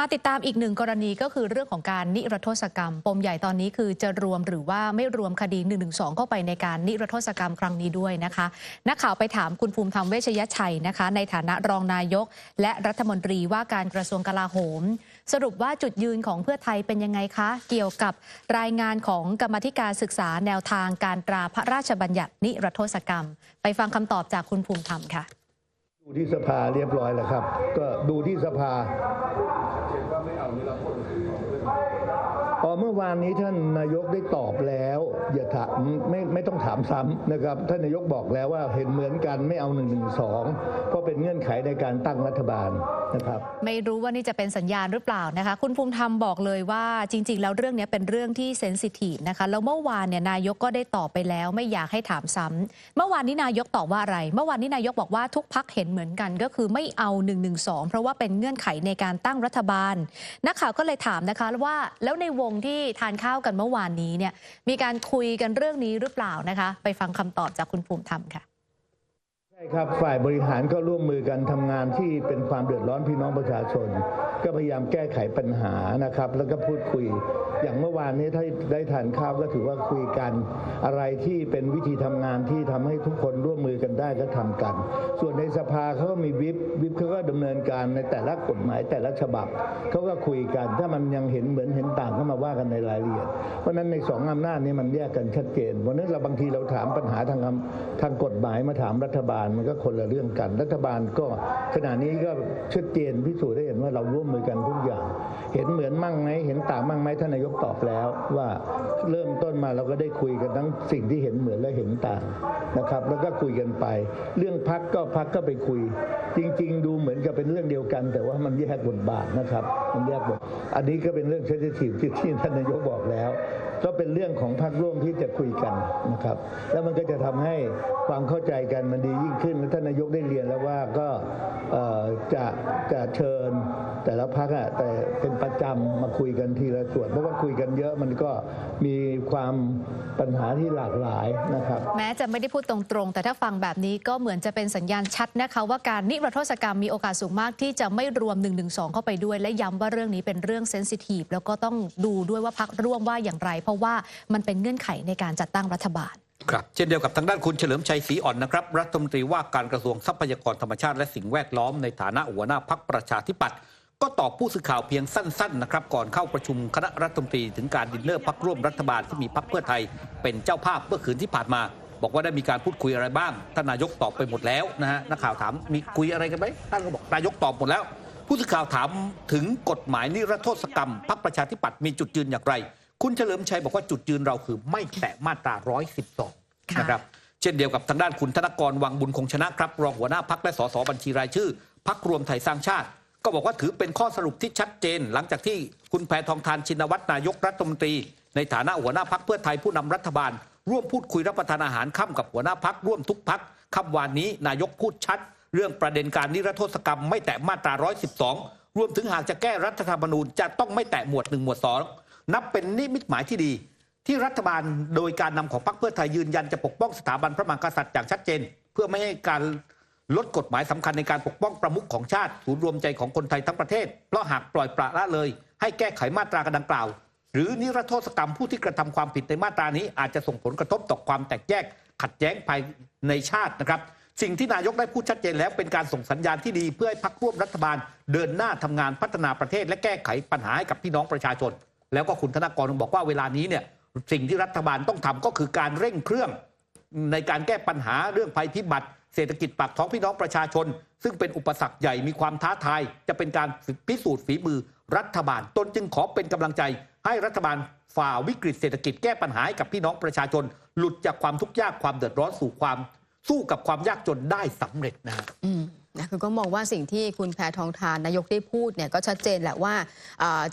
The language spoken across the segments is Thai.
มาติดตามอีกหนึ่งกรณีก็คือเรื่องของการนิรโทษกรรม ปมใหญ่ตอนนี้คือจะรวมหรือว่าไม่รวมคดี1นึเข้าไปในการนิรโทษกรรมครั้งนี้ด้วยนะคะ นักข่าวไปถามคุณภูมิธรรมเวชยชัยนะคะ ในฐานะรองนายก และรัฐมนตรีว่าการกระทรวงกลาโหม สรุปว่าจุดยืนของเพื่อไทยเป็นยังไงคะ เกี่ยวกับรายงานของกรรมธิการศึกษาแนวทางการตราพระราชบัญญัตินิรโทษกรรม ไปฟังคำตอบจากคุณภูมิธรรมค่ะ ดูที่สภาเรียบร้อยแล้วครับ ก็ดูที่สภา พอเมื่อวานนี้ท่านนายกได้ตอบแล้วอย่าถามไม่ไม่ต้องถามซ้ำนะครับ ท่านนายกบอกแล้วว่าเห็นเหมือนกันไม่เอา1นึเพราะเป็นเงื่อนไขในการตั้งรัฐบาล นะครับไม่รู้ว่านี่จะเป็นสัญญาณหรือเปล่านะคะ คุณภูมิธรรมบอกเลยว่าจริง ๆ แล้วเรื่องนี้เป็นเรื่องที่เซนซิทีฟนะคะแล้วเมื่อวานเนี่ยนายกก็ได้ตอบไปแล้ว ไม่อยากให้ถามซ้ำเมื่อวานนี้นายกตอบว่าอะไร เมื่อวานนี้นายกบอกว่าทุกพักเห็นเหมือนกัน ก็คือไม่เอา1นึเพราะว่าเป็นเงื่อนไขในการตั้งรัฐบาล นักข่าวก็เลยถามนะคะว่าแล้วในวงที่ทานข้าวกันเมื่อวานนี้เนี่ยมีการคุยกันเรื่องนี้หรือเปล่านะคะ ไปฟังคำตอบจากคุณภูมิธรรมค่ะ ครับฝ่ายบริหารก็ร่วมมือกันทำงานที่เป็นความเดือดร้อนพี่น้องประชาชน ก็พยายามแก้ไขปัญหานะครับ แล้วก็พูดคุย อย่างเมื่อวานนี้ถ้าได้ทานข้าวก็ถือว่าคุยกัน อะไรที่เป็นวิธีทำงานที่ทำให้ทุกคนร่วมมือกันได้ก็ทำกัน ส่วนในสภาเขาก็มีวิปวิปเขาก็ดำเนินการในแต่ละกฎหมายแต่ละฉบับเขาก็คุยกัน ถ้ามันยังเห็นเหมือนเห็นต่างก็มาว่ากันในรายละเอียด เพราะนั้นในสองอำนาจนี้มันแยกกันชัดเจนเพราะนั้นเราบางทีเราถามปัญหาทางทางกฎหมายมาถามรัฐบาลมันก็คนละเรื่องกัน รัฐบาลก็ขณะนี้ก็ชัดเจนพิสูจน์ได้เห็นว่าเราร่วมมือกันทุกอย่าง เห็นเหมือนมั่งไหมเห็นต่างมั่งไหมท่านนายกตอบแล้ว ว่าเริ่มต้นมาเราก็ได้คุยกันทั้งสิ่งที่เห็นเหมือนและเห็นต่างนะครับ แล้วก็คุยกันไป เรื่องพักก็พักก็ไปคุย จริง ๆ ดูเหมือนกับเป็นเรื่องเดียวกัน แต่ว่ามันแยกบทบาทนะครับ มันแยกบทอันนี้ก็เป็นเรื่องเซนซิทีฟที่ที่ท่านนายกบอกแล้ว ก็เป็นเรื่องของพรรคร่วมที่จะคุยกันนะครับ แล้วมันก็จะทำให้ความเข้าใจกันมันดียิ่งขึ้นและท่านนายกได้เรียนแล้วว่าก็จะจะเชิญแต่ละพรรคอะแต่เป็นประจำมาคุยกันทีละส่วน เพราะว่าคุยกันเยอะมันก็มีความปัญหาที่หลากหลายนะครับ แม้จะไม่ได้พูดตรงๆ แต่ถ้าฟังแบบนี้ก็เหมือนจะเป็นสัญญาณชัดนะคะว่าการนิรโทษกรรมมีโอกาสสูงมากที่จะไม่รวม1นึเข้าไปด้วย และย้ำว่าเรื่องนี้เป็นเรื่องเซนซิทีฟแล้วก็ต้องดูด้วยว่าพักร่วมว่าอย่างไร เพราะว่ามันเป็นเงื่อนไขในการจัดตั้งรัฐบาล ครับเช่นเดียวกับทางด้านคุณเฉลิมชัยศรีอ่อนนะครับ รัฐมนตรีว่าการกระทรวงทรัพยากรธรรมชาติและสิ่งแวดล้อมในฐานะหัวหน้าพักประชาธิปัตย์ก็ตอบผู้สื่อข่าวเพียงสั้นๆนะครับก่อนเข้าประชุมคณะรัฐมนตรีถึงการดินเนอร์พักร่วมรัฐบาลที่มีพักเพื่อไทย เป็นเจ้าภาพเมื่อคืนที่ผ่านมา บอกว่าได้มีการพูดคุยอะไรบ้างท่านนายกตอบไปหมดแล้วนะฮะนักข่าวถามมีคุยอะไรกันไหมท่านก็บอกนายกตอบหมดแล้ว ผู้สื่อข่าวถามถึงกฎหมายนิรโทษกรรมพักประชาธิปัตย์มีจุดยืนอย่างไร คุณเฉลิมชัยบอกว่าจุดยืนเราคือไม่แตะมาตรา 112ค่ะนะครับ เช่นเดียวกับทางด้านคุณธนกรวังบุญคงชนะครับ รองหัวหน้าพักและสสบัญชีรายชื่อพักรวมไทยสร้างชาติ ก็บอกว่าถือเป็นข้อสรุปที่ชัดเจน หลังจากที่คุณแพทองทานชินวัตรนายกรัฐมนตรี ในฐานะหัวหน้าพักเพื่อไทยผู้นำรัฐบาล ร่วมพูดคุยรับประทานอาหารค่ำกับหัวหน้าพักร่วมทุกพักค่ำวานนี้นายกพูดชัด เรื่องประเด็นการนิรโทษกรรมไม่แตะมาตรา 112 รวมถึงหากจะแก้รัฐธรรมนูญจะต้องไม่แตะหมวดหนึ่งหมวดสอง นับเป็นนิมิตหมายที่ดี ที่รัฐบาลโดยการนำของพรรคเพื่อไทยยืนยันจะปกป้องสถาบันพระมหากษัตริย์อย่างชัดเจน เพื่อไม่ให้การลดกฎหมายสำคัญในการปกป้องประมุขของชาติศูนย์รวมใจของคนไทยทั้งประเทศ เพราะหากปล่อยปละละเลย ให้แก้ไขมาตรากันดังกล่าว หรือนิรโทษกรรมผู้ที่กระทำความผิดในมาตรานี้ อาจจะส่งผลกระทบต่อความแตกแยก ขัดแย้งภายในชาตินะครับสิ่งที่นายกได้พูดชัดเจนแล้วเป็นการส่งสัญญาณที่ดีเพื่อให้พักร่วมรัฐบาล เดินหน้าทำงานพัฒนาประเทศและแก้ไขปัญหาให้กับพี่น้องประชาชน แล้วก็คุณธนากรบอกว่าเวลานี้เนี่ยสิ่งที่รัฐบาลต้องทำก็คือการเร่งเครื่อง ในการแก้ปัญหาเรื่องภัยพิบัติ เศรษฐกิจปากท้องพี่น้องประชาชน ซึ่งเป็นอุปสรรคใหญ่มีความท้าทาย จะเป็นการพิสูจน์ฝีมือรัฐบาลตนจึงขอเป็นกำลังใจ ให้รัฐบาลฝ่าวิกฤตเศรษฐกิจแก้ปัญหาให้กับพี่น้องประชาชน หลุดจากความทุกข์ยากความเดือดร้อนสู่ความ สู้กับความยากจนได้สำเร็จนะฮะอื นะคือก็มองว่าสิ่งที่คุณแพทองทานนายกได้พูดเนี่ยก็ชัดเจนแหละว่า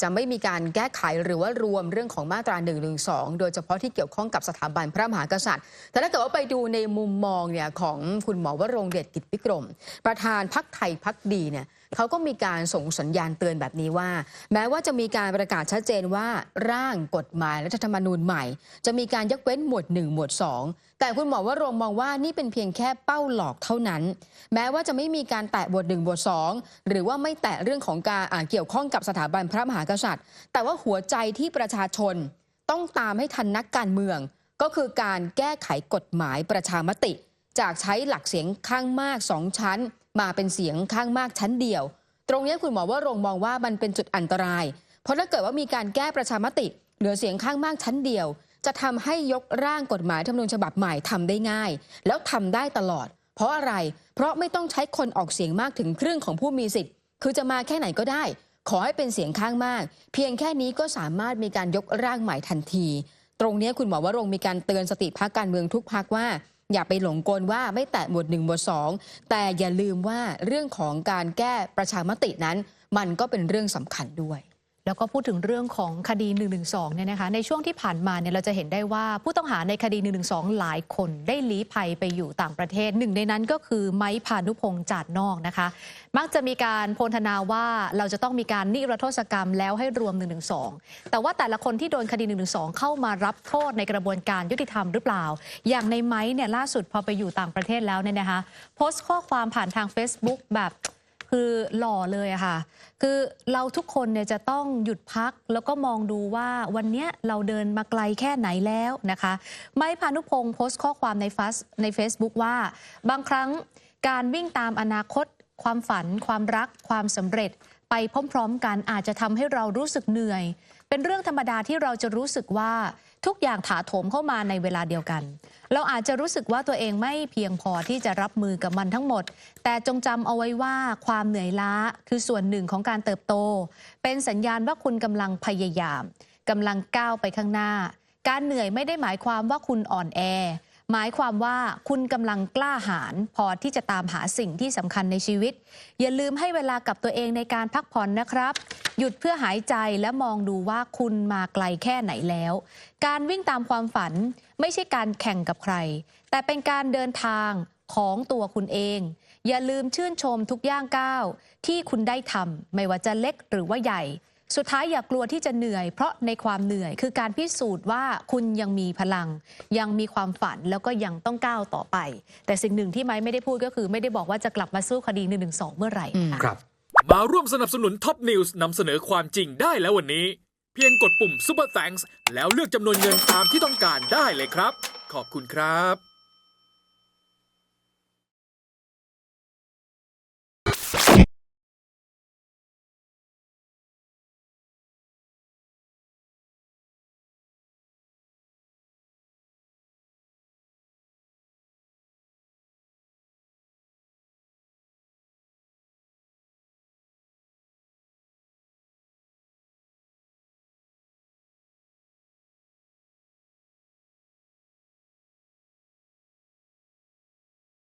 จะไม่มีการแก้ไขหรือว่ารวมเรื่องของมาตรา1นึโดยเฉพาะที่เกี่ยวข้องกับสถาบันพระมหากษัตริย์ แต่ถ้าเกิดว่าไปดูในมุมมองเนี่ยของคุณหมอวรงเดชกิจวิกรม ประธานพักไทยพักดีเนี่ย เขาก็มีการส่งสัญญาณเตือนแบบนี้ว่า แม้ว่าจะมีการประกาศชัดเจนว่าร่างกฎหมายรัฐธรรมนูญใหม่ จะมีการยกเว้นหมวด 1 หมวด 2 แต่คุณหมอว่ารงมองว่านี่เป็นเพียงแค่เป้าหลอกเท่านั้น แม้ว่าจะไม่มีการแตะบทหนึ่งบทสองหรือว่าไม่แตะเรื่องของการเกี่ยวข้องกับสถาบันพระมหากษัตริย์ แต่ว่าหัวใจที่ประชาชนต้องตามให้ทันนักการเมือง ก็คือการแก้ไขกฎหมายประชามติ จากใช้หลักเสียงข้างมากสองชั้น มาเป็นเสียงข้างมากชั้นเดียว ตรงนี้คุณหมอว่ารงมองว่ามันเป็นจุดอันตราย เพราะถ้าเกิดว่ามีการแก้ประชามติ เหลือเสียงข้างมากชั้นเดียว จะทำให้ยกร่างกฎหมายธรรมนูญฉบับใหม่ทำได้ง่าย แล้วทำได้ตลอด เพราะอะไร เพราะไม่ต้องใช้คนออกเสียงมากถึงครึ่งของผู้มีสิทธิ์ คือจะมาแค่ไหนก็ได้ ขอให้เป็นเสียงข้างมาก เพียงแค่นี้ก็สามารถมีการยกร่างใหม่ทันที ตรงนี้คุณหมอวรงมีการเตือนสติพักการเมืองทุกพักว่า อย่าไปหลงกลว่าไม่แตะหมวดหนึ่งหมวดสองแต่อย่าลืมว่าเรื่องของการแก้ประชามตินั้น มันก็เป็นเรื่องสำคัญด้วย แล้วก็พูดถึงเรื่องของคดี1นึเนี่ยนะคะ ในช่วงที่ผ่านมาเนี่ยเราจะเห็นได้ว่าผู้ต้องหาในคดี1นึหลายคนได้ลี้ภัยไปอยู่ต่างประเทศ หนึ่งในนั้นก็คือไม้พานุพงษ์จาดนอกนะคะ มักจะมีการโพลธนาว่าเราจะต้องมีการนิรโทษกรรมแล้วให้รวม1นึแต่ว่าแต่ละคนที่โดนคดี1นึเข้ามารับโทษในกระบวนการยุติธรรมหรือเปล่า อย่างในไม้เนี่ยล่าสุดพอไปอยู่ต่างประเทศแล้วเนี่ยนะคะ โพสต์ข้อความผ่านทาง Facebook แบบ คือหล่อเลยอะค่ะ คือเราทุกคนเนี่ยจะต้องหยุดพักแล้วก็มองดูว่าวันเนี้ยเราเดินมาไกลแค่ไหนแล้วนะคะ ไม้พานุพงศ์โพสต์ข้อความในฟัสใน Facebook ว่า บางครั้งการวิ่งตามอนาคต ความฝัน ความรัก ความสำเร็จ ไปพร้อม ๆ กันอาจจะทำให้เรารู้สึกเหนื่อย เป็นเรื่องธรรมดาที่เราจะรู้สึกว่าทุกอย่างถาโถมเข้ามาในเวลาเดียวกัน เราอาจจะรู้สึกว่าตัวเองไม่เพียงพอที่จะรับมือกับมันทั้งหมด แต่จงจำเอาไว้ว่าความเหนื่อยล้าคือส่วนหนึ่งของการเติบโต เป็นสัญญาณว่าคุณกำลังพยายามกำลังก้าวไปข้างหน้า การเหนื่อยไม่ได้หมายความว่าคุณอ่อนแอ หมายความว่าคุณกำลังกล้าหาญพอที่จะตามหาสิ่งที่สำคัญในชีวิต อย่าลืมให้เวลากับตัวเองในการพักผ่อนนะครับ หยุดเพื่อหายใจและมองดูว่าคุณมาไกลแค่ไหนแล้ว การวิ่งตามความฝันไม่ใช่การแข่งกับใคร แต่เป็นการเดินทางของตัวคุณเอง อย่าลืมชื่นชมทุกย่างก้าวที่คุณได้ทำไม่ว่าจะเล็กหรือว่าใหญ่ สุดท้ายอย่ากลัวที่จะเหนื่อย เพราะในความเหนื่อยคือการพิสูจน์ว่าคุณยังมีพลัง ยังมีความฝันแล้วก็ยังต้องก้าวต่อไป แต่สิ่งหนึ่งที่ไม้ไม่ได้พูดก็คือ ไม่ได้บอกว่าจะกลับมาสู้คดี1นึเมื่อไหร่ค่ะครับ มาร่วมสนับสนุนท็อปนิวส์นำเสนอความจริงได้แล้ววันนี้ เพียงกดปุ่ม Super Thanks แล้วเลือกจำนวนเงินตามที่ต้องการได้เลยครับ ขอบคุณครับ